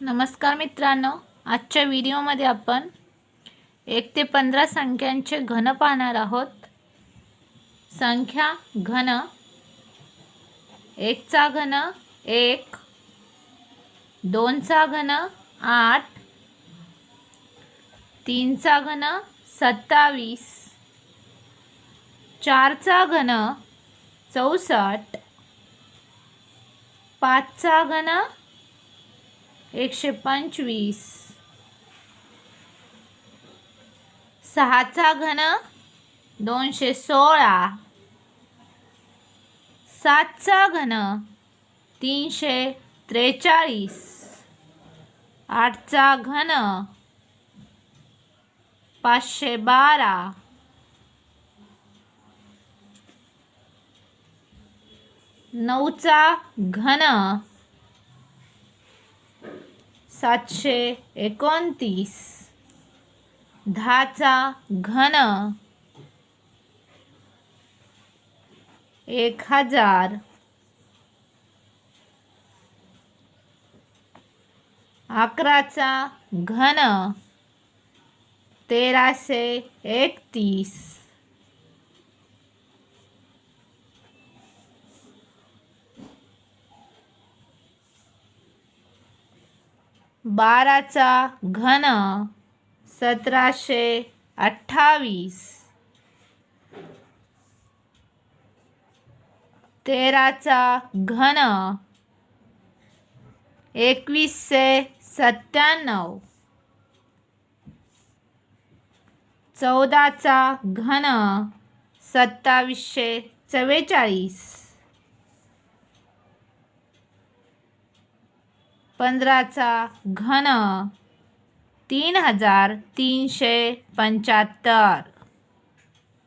नमस्कार मित्रांनो आजच्या व्हिडिओमध्ये आपण एक ते पंधरा संख्यांचे घन पाहणार आहोत. संख्या घन एकचा घन एक दोनचा घन आठ तीनचा घन सत्तावीस चारचा घन चौसष्ट पाचचा घन एकशे पंचवीस. सहाचा घन दोनशे सोळा. सातचा घन तीनशे त्रेचाळीस. आठचा घन पाचशे बारा. नऊचा घन सातशे एकोणतीस. दहाचा घन एक हजार. अकराचा घन तेराशे एकतीस. बाराचा घन सतराशे अठ्ठावीस. तेराचा घन एकवीसशे सत्त्याण्णव. चौदाचा घन सत्तावीसशे चव्वेचाळीस. पंधराचा घन तीन हजार तीनशे पंच्याहत्तर.